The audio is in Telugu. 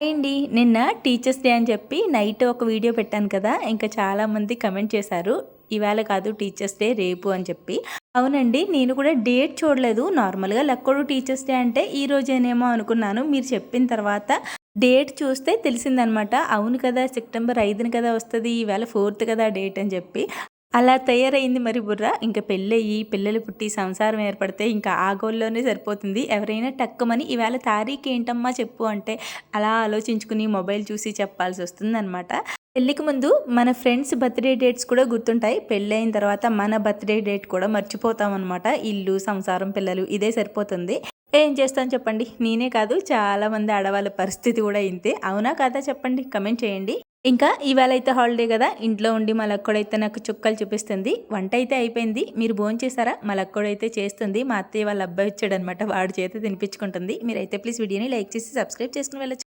అండి నిన్న టీచర్స్ డే అని చెప్పి నైట్ ఒక వీడియో పెట్టాను కదా ఇంకా చాలామంది కమెంట్ చేశారు ఇవాళ కాదు టీచర్స్ డే రేపు అని చెప్పి. అవునండి నేను కూడా డేట్ చూడలేదు నార్మల్గా లక్కడు టీచర్స్ డే అంటే ఈ రోజేనేమో అనుకున్నాను మీరు చెప్పిన తర్వాత డేట్ చూస్తే తెలిసిందనమాట. అవును కదా సెప్టెంబర్ ఐదుని కదా వస్తుంది ఈవేళ ఫోర్త్ కదా డేట్ అని చెప్పి. అలా తయారైంది మరి బుర్ర. ఇంకా పెళ్ళయ్యి పిల్లలు పుట్టి సంసారం ఏర్పడితే ఇంకా ఆ గోల్లోనే సరిపోతుంది. ఎవరైనా టక్కుమని ఇవాళ తారీఖు ఏంటమ్మా చెప్పు అంటే అలా ఆలోచించుకుని మొబైల్ చూసి చెప్పాల్సి వస్తుందన్నమాట. పెళ్ళికి ముందు మన ఫ్రెండ్స్ బర్త్డే డేట్స్ కూడా గుర్తుంటాయి. పెళ్ళైన తర్వాత మన బర్త్డే డేట్ కూడా మర్చిపోతామన్నమాట. ఇల్లు సంసారం పిల్లలు ఇదే సరిపోతుంది. ఏం చేస్తాను చెప్పండి? నేనే కాదు చాలామంది ఆడవాళ్ళ పరిస్థితి కూడా ఇంతే. అవునా కాదా చెప్పండి? కమెంట్ చేయండి. ఇంకా ఇవాళ అయితే హాలిడే కదా ఇంట్లో ఉండి మా లక్కడైతే నాకు చుక్కలు చూపిస్తుంది. వంట అయితే అయిపోయింది. మీరు భోజనం చేశారా? మా లక్కడైతే చేస్తుంది. మా అత్తయ్య వాళ్ళ అబ్బాయి వచ్చాడనమాట. వాడి చేత తినిపించుకుంటుంది. మీరైతే ప్లీజ్ వీడియోని లైక్ చేసి సబ్స్క్రైబ్ చేసుకుని వెళ్ళచ్చు.